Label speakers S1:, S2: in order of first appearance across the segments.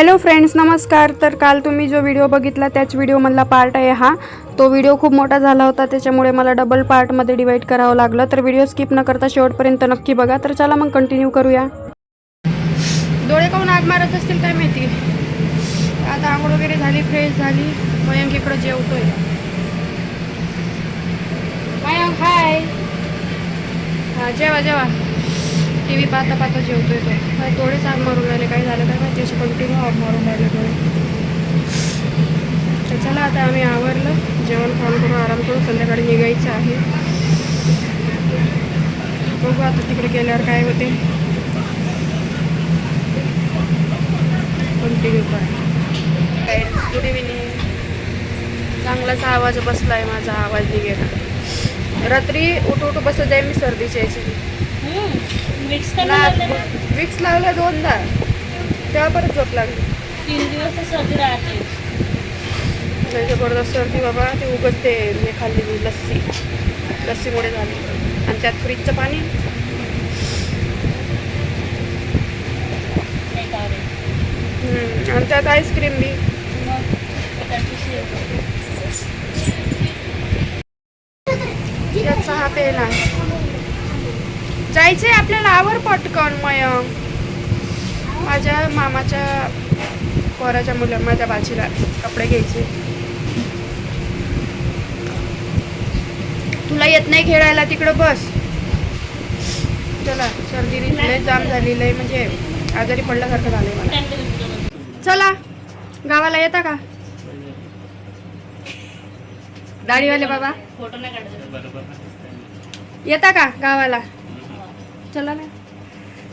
S1: Hello friends नमस्कार. तर काल तुम्ही जो व्हिडिओ बघितला त्याच व्हिडिओमधला पार्ट आहे हा. तो व्हिडिओ खूप मोठा झाला होता त्याच्यामुळे मला डबल पार्टमध्ये डिवाईड करावं लागलं. तर व्हिडिओ स्किप न करता शेवटपर्यंत नक्की बघा. तर चला मग कंटिन्यू करूया. डोळे काऊन आग मारत असतील काय माहिती? आता आंघोळ वगैरे झाली फ्रेश झाली. मयंक इकडं जेवतोय. मयंक हाय हा जेवा जेवा. टी व्ही पाहता पाहता जेवतो तो. काय थोडेच आग मारून राहिले. काय झालं काय माहिती असे कंटिन्यू आग मारून राहिले थोडे. तर चला आता आम्ही आवरलं. जेवण खाऊन करून आराम करून संध्याकाळी निघायचं आहे. बघू आता तिकडे गेल्यावर काय होते. कंटिन्यू काय गुड इव्हिनिंग चांगलाच आवाज बसला आहे माझा. आवाज निघेला रात्री उठ उठ बसत जाईल मी सर्दीच्या याची. विक्स लावला दोनदा. तेव्हा परत झोप लागली.
S2: तीन दिवस तर सर्दी राहते.
S1: लय जबरदस्त सर्दी बाबा. ते उगच ते मी खाल्ली लस्सी. लस्सीमुळे झाली. आणि त्यात फ्रीजचं पाणी.
S2: नाही का रे
S1: हम्म, आणि त्यात आईस्क्रीम बी.
S2: मग त्याची शेव.
S1: त्यात सहा पेन आहे. जायचंय आपल्याला आवर पटकन मयम माझ्या मामाच्या पोराच्या मुलं माझ्या बाजीला कपडे घ्यायचे. तुला येत नाही खेळायला तिकडं बस. चला सर्दीने लय जाम झालेलं आहे म्हणजे आजारी पडल्यासारखं झालंय मला. चला गावाला येता का? दाढीवाले बाबा? येता का गावाला? चला ना.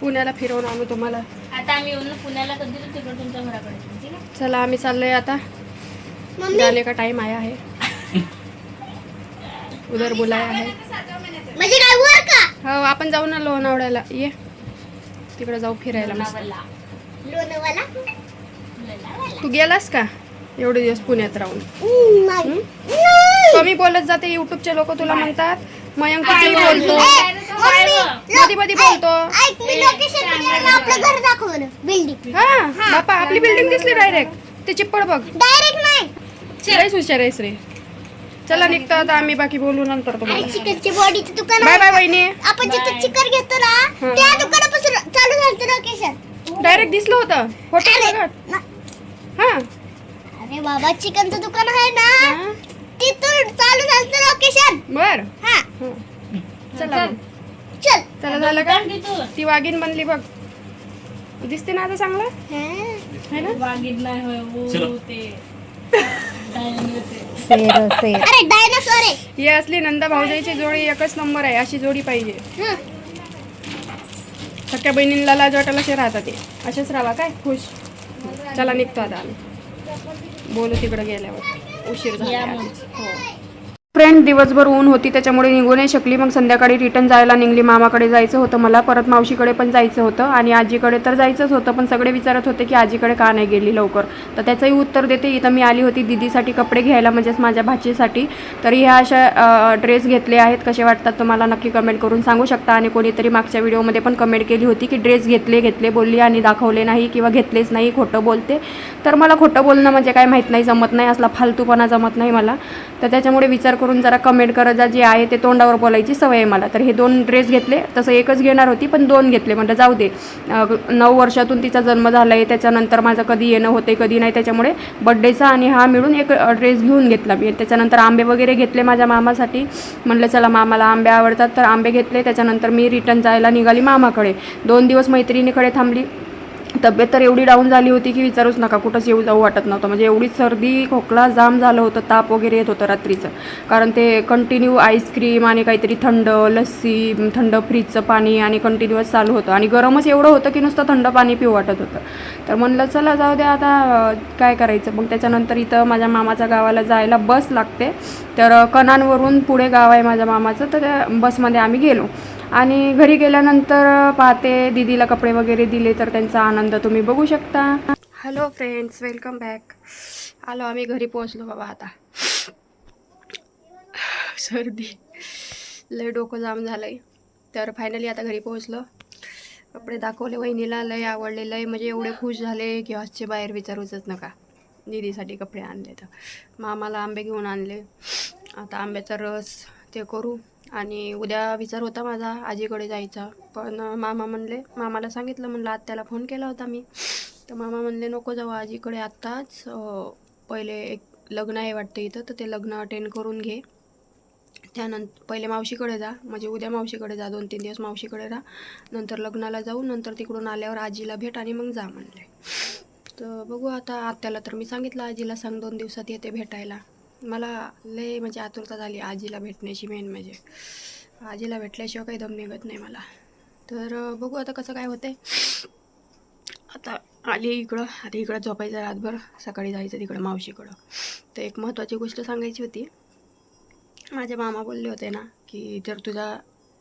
S1: पुण्याला फिरवून आणू तुम्हाला.
S2: आता आम्ही येऊन पुण्याला कधी तिकडे तुमच्या घराकडे. आहे
S1: चला आम्ही चाललोय आता. जाने का टाइम आया है उधर बुलाया है
S3: म्हणजे काय वर का?
S1: हो आपण जाऊ ना लोणावळ्याला. ये. तिकडे जाऊ फिरायला मस्त.
S2: लोणावळा.
S3: लोणवाला
S1: तू गेलास का? एवढे दिवस पुण्यात राहून.
S3: नाही.
S1: कमी बोलत जाते युट्यूबचे लोक तुला म्हणतात. मयंक किती बोलतो? मध्ये मध्ये बोलतो.
S3: ऐक मी लोकेशन आपलं घर दाखवलं बिल्डिंग
S1: हा बापा आपली बिल्डिंग दिसली डायरेक्ट ते चिप्पड बघ.
S3: डायरेक्ट नाही.
S1: लयच हुशार आहेस रे चला निघतो आता आम्ही बाकी बोलू नंतर तुम्हाला.
S3: चिकनची बॉडीचं दुकान
S1: बाय बाय वहिनी.
S3: आपण जिथं चिकन घेतो ना. त्या दुकानापासून चालू झालं लोकेशन
S1: डायरेक्ट दिसलं होतं. हॉटेल बघत हा.
S3: अरे बाबा चिकनचं दुकान आहे ना. तिथून चालू झालं लोकेशन
S1: बर.
S3: हं.
S1: चला.
S3: चला
S1: झालं का. ती वाघीण बनली बघ. दिसते ना आता चांगलं?
S3: हा.
S1: ना?
S2: वाघीण नाही होय, वो ते. डायनी होते.
S3: अरे डायनासोर आहे.
S1: ही असली नंदा भाऊजाईची जोडी एकच नंबर आहे अशी जोडी पाहिजे.
S3: हं.
S1: सख्या बहिणींना लाज वाटायला असे राहतात ते. असेच राहा काय? खुश. चला निघतो आता आम्ही. बोलू तिकडे गेल्यावर. उशीर झाला. हो. फ्रेंड दिवसभर ऊन होती त्याच्यामुळे निघू नाही शकली. मग संध्याकाळी रिटर्न जायला निघली. मामाकडे जायचं होतं मला परत मावशीकडे पण जायचं होतं आणि आजीकडे तर जायचंच होतं पण सगळे विचारत होते की आजीकडे का नाही गेली लवकर. तर त्याचंही उत्तर देते इथं मी आली होती दिदीसाठी कपडे घ्यायला म्हणजेच माझ्या भाचीसाठी. तर ह्या अशा ड्रेस घेतले आहेत. कसे वाटतात तुम्हाला? नक्की कमेंट करून सांगू शकता. आणि कोणीतरी मागच्या व्हिडिओमध्ये पण कमेंट केली होती की ड्रेस घेतले घेतले बोलली आणि दाखवले नाही किंवा घेतलेच नाही खोटं बोलते. तर मला खोटं बोलणं म्हणजे काय माहीत नाही जमत नाही असला फालतूपणा जमत नाही मला. तर त्याच्यामुळे विचार करून जरा कमेंट करत जा जे आहे ते तोंडावर बोलायची सवय आहे मला. तर हे दोन ड्रेस घेतले तसं एकच घेणार होती पण दोन घेतले. म्हणजे जाऊ दे. नऊ वर्षातून तिचा जन्म झाला आहे त्याच्यानंतर माझं कधी येणं होते कधी नाही त्याच्यामुळे बड्डेचा आणि हा मिळून एक ड्रेस घेऊन घेतला मी. त्याच्यानंतर आंबे वगैरे घेतले माझ्या मामासाठी. म्हणलं चला मामाला आंबे आवडतात तर आंबे घेतले. त्याच्यानंतर मी रिटर्न जायला निघाली मामाकडे. दोन दिवस मैत्रिणीकडे थांबली. तब्येत तर एवढी डाऊन झाली होती की विचारूच नका कुठंच येऊ जाऊ वाटत नव्हतं. म्हणजे एवढी सर्दी खोकला जाम झालं होतं ताप वगैरे येत होतं रात्रीचं. कारण ते कंटिन्यू आईस्क्रीम आणि काहीतरी थंड लस्सी थंड फ्रीजचं पाणी आणि कंटिन्युअस चालू होतं. आणि गरमच एवढं होतं की नुसतं थंड पाणी पिऊ वाटत होतं. तर म्हणलं चला जाऊ द्या आता काय करायचं? मग त्याच्यानंतर इथं माझ्या मामाच्या गावाला जायला बस लागते. तर कणांवरून पुढे गाव आहे माझ्या मामाचं तर त्या बसमध्ये आम्ही गेलो. आणि घरी गेल्यानंतर पाहते दीदीला कपडे वगैरे दिले तर त्यांचा आनंद तुम्ही बघू शकता. हॅलो फ्रेंड्स वेलकम बॅक आलो आम्ही घरी पोहोचलो बाबा आता. सर्दी. लय डोकं जाम झालंय. तर फायनली आता घरी पोहोचलो. कपडे दाखवले वहिनीला लय आवडले लय म्हणजे एवढे खुश झाले की आजचे बाहेर विचारूच नका. दीदीसाठी कपडे आणले तर. मामाला आंबे घेऊन आणले. आता आंब्याचा रस ते करू. आणि उद्या विचार होता माझा आजीकडे जायचा. पण मामा म्हणले मामाला सांगितलं म्हणलं आत्याला फोन केला होता मी. तर मामा म्हणले नको जाऊ आजीकडे आत्ताच. पहिले एक लग्न आहे वाटतं इथं तर ते लग्न अटेंड करून घे. त्यानंतर पहिले मावशीकडे जा. म्हणजे उद्या मावशीकडे जा दोन तीन दिवस मावशीकडे राहा. नंतर लग्नाला जाऊ नंतर तिकडून आल्यावर आजीला भेट आणि मग जा म्हणले. तर बघू आता आत्याला तर मी सांगितलं आजीला सांग दोन दिवसात येते भेटायला. मला लय म्हणजे आतुरता झाली आजीला भेटण्याची मेन म्हणजे. आजीला भेटल्याशिवाय काही दम निघत नाही मला. तर बघू आता कसं काय होतंय. आता आली इकडं आता इकडं झोपायचं रातभर. सकाळी जायचं तिकडं मावशीकडं. तर एक महत्त्वाची गोष्ट सांगायची होती. माझे मामा बोलले होते ना की जर तुझ्या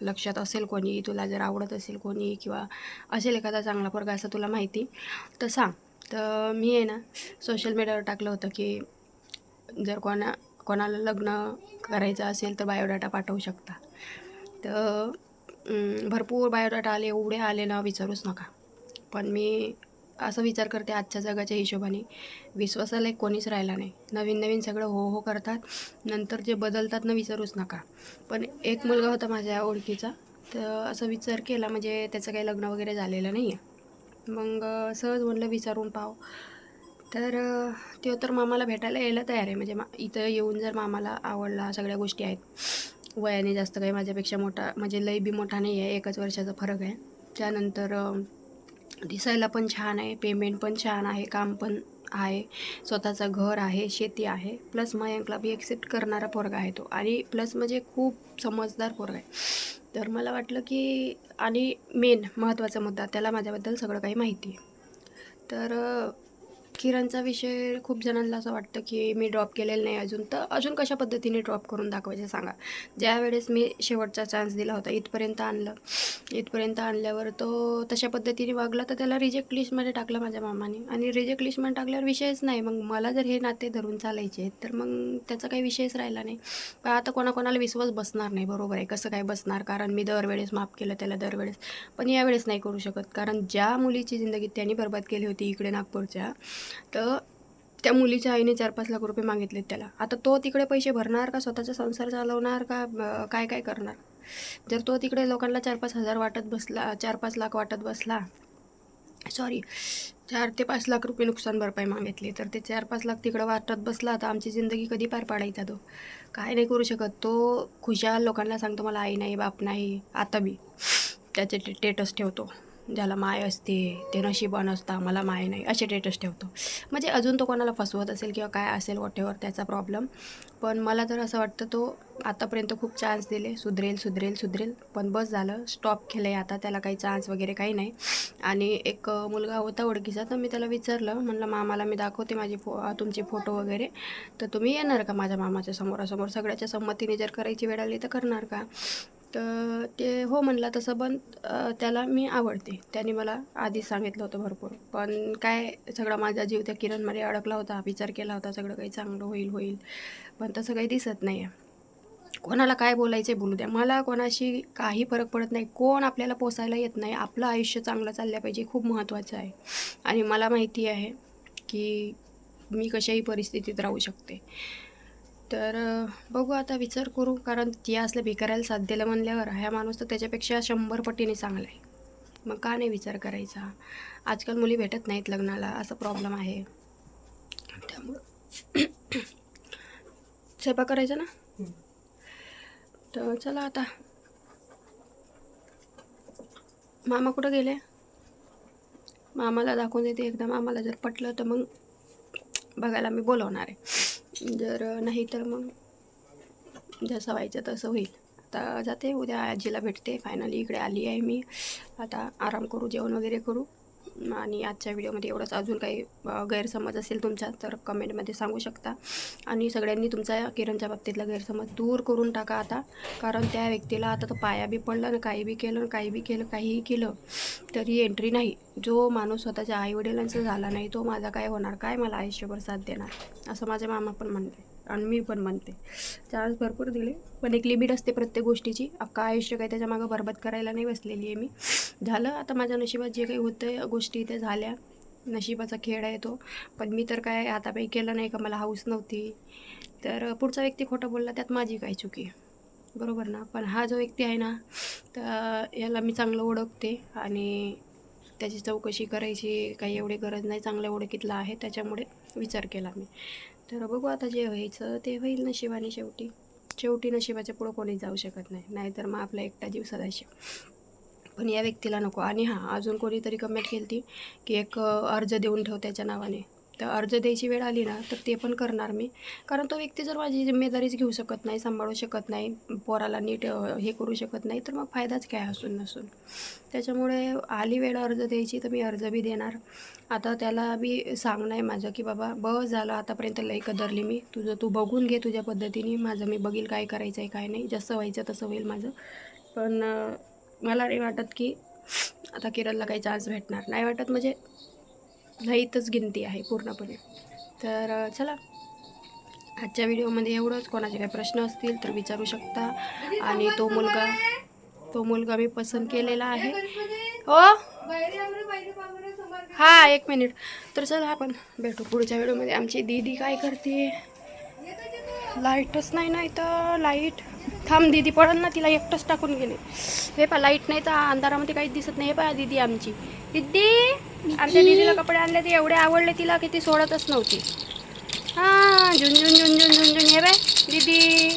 S1: लक्षात असेल कोणी तुला जर आवडत असेल कोणी किंवा असेल एखादा चांगला पोरगा असं तुला माहिती तर सांग. तर मी आहे ना सोशल मीडियावर टाकलं होतं की जर कोणा कोणाला लग्न करायचं असेल तर बायोडाटा पाठवू शकता. तर भरपूर बायोडाटा आले एवढे आले ना विचारूच नका. पण मी असं विचार करते आजच्या जगाच्या हिशोबाने विश्वासाला एक कोणीच राहिला नाही. नवीन नवीन सगळं हो हो करतात नंतर जे बदलतात ना विचारूच नका. पण एक मुलगा होता माझ्या ओळखीचा तर असं विचार केला म्हणजे त्याचं काही लग्न वगैरे झालेलं नाही आहे मग सहज म्हणलं विचारून पाव तर तो तर मामाला भेटायला यायला तयार आहे. म्हणजे मा इथं येऊन जर मामाला आवडला सगळ्या गोष्टी आहेत. वयाने जास्त काही माझ्यापेक्षा मोठा म्हणजे लय बी मोठा नाही आहे एकच वर्षाचा फरक आहे. त्यानंतर दिसायला पण छान आहे पेमेंट पण छान आहे काम पण आहे स्वतःचं घर आहे शेती आहे. प्लस मयंकला बी एक्सेप्ट करणारा पोरगा आहे तो. आणि प्लस म्हणजे खूप समजदार पोरगा आहे. तर मला वाटलं की आणि मेन महत्त्वाचा मुद्दा त्याला माझ्याबद्दल सगळं काही माहिती आहे. तर किरणचा विषय खूप जणांना असं वाटतं की मी ड्रॉप केलेलं नाही अजून. तर अजून कशा पद्धतीने ड्रॉप करून दाखवायचे सांगा? ज्या वेळेस मी शेवटचा चान्स दिला होता इथपर्यंत आणलं. इथपर्यंत आणल्यावर तो तशा पद्धतीने वागला तर त्याला रिजेक्ट लिस्टमध्ये टाकलं माझ्या मामाने. आणि रिजेक्ट लिस्टमध्ये टाकल्यावर विषयच नाही. मग मला जर हे नाते धरून चालायचे तर मग त्याचा काही विषयच राहिला नाही. पण आता कोणाकोणाला विश्वास बसणार नाही. बरोबर आहे कसं काय बसणार? कारण मी दरवेळेस माफ केलं त्याला दरवेळेस. पण यावेळेस नाही करू शकत. कारण ज्या मुलीची जिंदगी त्यांनी बर्बाद केली होती इकडे नागपूरच्या तर त्या मुलीच्या आईने चार पाच लाख रुपये मागितलेत त्याला. आता तो तिकडे पैसे भरणार का? स्वतःचा संसार चालवणार का? काय काय करणार? जर तो तिकडे लोकांना चार पाच हजार वाटत बसला चार पाच लाख वाटत बसला सॉरी चार ते पाच लाख रुपये नुकसान भरपाई मागितली तर ते चार पाच लाख तिकडं वाटत बसला तर आमची जिंदगी कधी पार पाडायचा तो? काय नाही करू शकत. तो खुशाल लोकांना सांगतो मला आई नाही बाप नाही आता बी त्याचे टे टेटस ठेवतो. ज्याला माय असते ते नशिबान असता मला माय नाही असे टेटस ठेवतो. म्हणजे अजून तो कोणाला फसवत असेल किंवा काय असेल वॉटेवर त्याचा प्रॉब्लेम पण मला तर असं वाटतं तो आतापर्यंत खूप चान्स दिले. सुधरेल सुधरेल सुधरेल. पण बस झालं. स्टॉप केलं आहे आता. त्याला काही चान्स वगैरे काही नाही. आणि एक मुलगा होता ओळखीचा. तर मी त्याला विचारलं. म्हणलं मामाला मी दाखवते माझी फो तुमचे फोटो वगैरे. तर तुम्ही येणार का माझ्या मामाच्या समोरासमोर? सगळ्याच्या संमतीने जर करायची वेळ आली तर करणार का? तर ते हो म्हणला तसं पण त्याला मी आवडते. त्याने मला आधीच सांगितलं होतं भरपूर. पण काय सगळा माझा जीव त्या किरणमध्ये अडकला होता. विचार केला होता सगळं काही चांगलं होईल होईल. पण तसं काही दिसत नाही आहे कोणाला काय बोलायचं बोलू द्या. मला कोणाशी काही फरक पडत नाही. कोण आपल्याला पोसायला येत नाही. आपलं आयुष्य चांगलं चाललं पाहिजे खूप महत्त्वाचं आहे. आणि मला माहिती आहे की मी कशाही परिस्थितीत राहू शकते. तर बघू आता विचार करू. कारण ती असलं भिकारायला साथ दिलं म्हणल्यावर ह्या माणूस तर त्याच्यापेक्षा शंभर पटीने चांगला आहे. मग का नाही विचार करायचा? आजकाल मुली भेटत नाहीत लग्नाला असा प्रॉब्लेम आहे. त्यामुळं स्वयंपाक करायचा ना? तर चला आता. मामा कुठं गेले? मामाला दाखवून देते एकदा. मामाला जर पटलं तर मग बघायला मी बोलवणार आहे. जर नाही तर मग जसं व्हायचं तसं होईल. आता जाते उद्या आजीला भेटते. फायनली इकडे आली आहे मी. आता आराम करू जेवण वगैरे करू. आणि आजच्या व्हिडिओमध्ये एवढंच. अजून काही गैरसमज असेल तुमच्या तर कमेंटमध्ये सांगू शकता. आणि सगळ्यांनी तुमचा किरणच्या बाबतीतला गैरसमज दूर करून टाका आता. कारण त्या व्यक्तीला आता तो पाया बी पडला ना काही बी केलं काही बी केलं काहीही केलं तरी एंट्री नाही. जो माणूस स्वतःच्या आईवडिलांचं झाला नाही तो माझा काय होणार? काय मला आयुष्यभर साथ देणार? असं माझे मामा पण म्हणले आणि मी पण म्हणते. चान्स भरपूर दिले पण एक लिमिट असते प्रत्येक गोष्टीची. अख्खा आयुष्य काही त्याच्या मागं बरबाद करायला नाही बसलेली आहे मी. झालं आता माझ्या नशिबात जे काही होतं गोष्टी त्या झाल्या. नशिबाचा खेळ आहे तो. पण मी तर काय आता काही केलं नाही का? मला हाऊस नव्हती. तर पुढचा व्यक्ती खोटं बोलला त्यात माझी काय चुकी बरोबर ना? पण हा जो व्यक्ती आहे ना तर याला मी चांगलं ओळखते आणि त्याची चौकशी करायची काही एवढी गरज नाही. चांगल्या ओळखीतला आहे त्याच्यामुळे विचार केला मी. तर बघू आता जे व्हायचं ते होईल नशिबाने शेवटी. शेवटी नशिबाच्या पुढं कोणी जाऊ शकत नाही. नाहीतर मग आपला एकटा जीव सदाशिव. पण या व्यक्तीला नको. आणि हां अजून कोणीतरी कमेंट केली ती की एक अर्ज देऊन ठेव त्याच्या नावाने. तर अर्ज द्यायची वेळ आली ना तर ते पण करणार मी. कारण तो व्यक्ती जर माझी जिम्मेदारीच घेऊ शकत नाही सांभाळू शकत नाही पोराला नीट हे करू शकत नाही तर मग फायदाच काय असून नसून. त्याच्यामुळे आली वेळ अर्ज द्यायची तर मी अर्ज बी देणार. आता त्याला बी सांगणं आहे माझं की बाबा बस झालं आतापर्यंत लई कदरली मी. तुझं तू बघून घे तुझ्या पद्धतीने. माझं मी बघील काय करायचं आहे काय नाही. जसं व्हायचं तसं होईल माझं. पण मला नाही वाटत की आता किरणला काही चान्स भेटणार. नाही वाटत म्हणजे नाहीतच गिनती आहे पूर्णपणे. तर चला. आजच्या व्हिडिओमध्ये एवढंच. कोणाचे काही प्रश्न असतील तर विचारू शकता. आणि तो मुलगा तो मुलगा मी पसंत केलेला आहे. हो हा एक मिनिट. तर चला आपण भेटू पुढच्या व्हिडिओमध्ये. आमची दीदी काय करते? लाईटच नाही नाही तर लाइट. थांब दीदी पडल ना तिला एकटंच टाकून गेले. हे पा लाइट नाही तर अंधारामध्ये काहीच दिसत नाही. हे पा दीदी आमची. दीदी! आमच्या दीदीला कपडे आणले ते एवढे आवडले तिला की ती सोडतच नव्हती. हां झुन झुन झुन झुन झुन झुन. हे बाय दीदी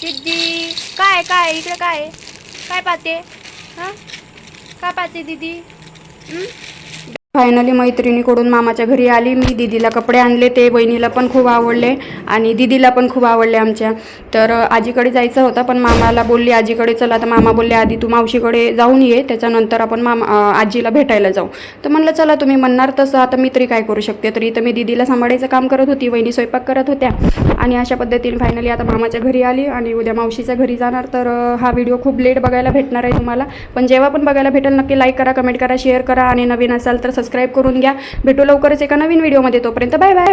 S1: दीदी. काय काय इकडे काय? काय पाहते? हां? काय पाहते दीदी? फायनली मैत्रिणीकडून मामाच्या घरी आली. मी दिदीला कपडे आणले. ते बहिणीला पण खूप आवडले आणि दिदीला पण खूप आवडले आमच्या. तर आजीकडे जायचं होतं पण मामाला बोलली आजीकडे चला. तर मामा बोलले आधी तू मावशीकडे जाऊन ये. त्याच्यानंतर आपण मामा आजीला भेटायला जाऊ. तर म्हणलं चला तुम्ही म्हणणार तसं. आता मी तरी काय करू शकते? तरी तर मी दिदीला सांभाळायचं काम करत होती. वहिनी स्वयंपाक करत होत्या. आणि अशा पद्धतीने फायनली आता मामाच्या घरी आली आणि उद्या मावशीच्या घरी जाणार. तर हा व्हिडिओ खूप लेट बघायला भेटणार आहे तुम्हाला. पण जेव्हा पण बघायला भेटेल नक्की लाईक करा कमेंट करा शेअर करा आणि नवीन असाल तर सबस्क्राईब करून घ्या. भेटू लवकरच एका नवीन व्हिडिओमध्ये तोपर्यंत बाय बाय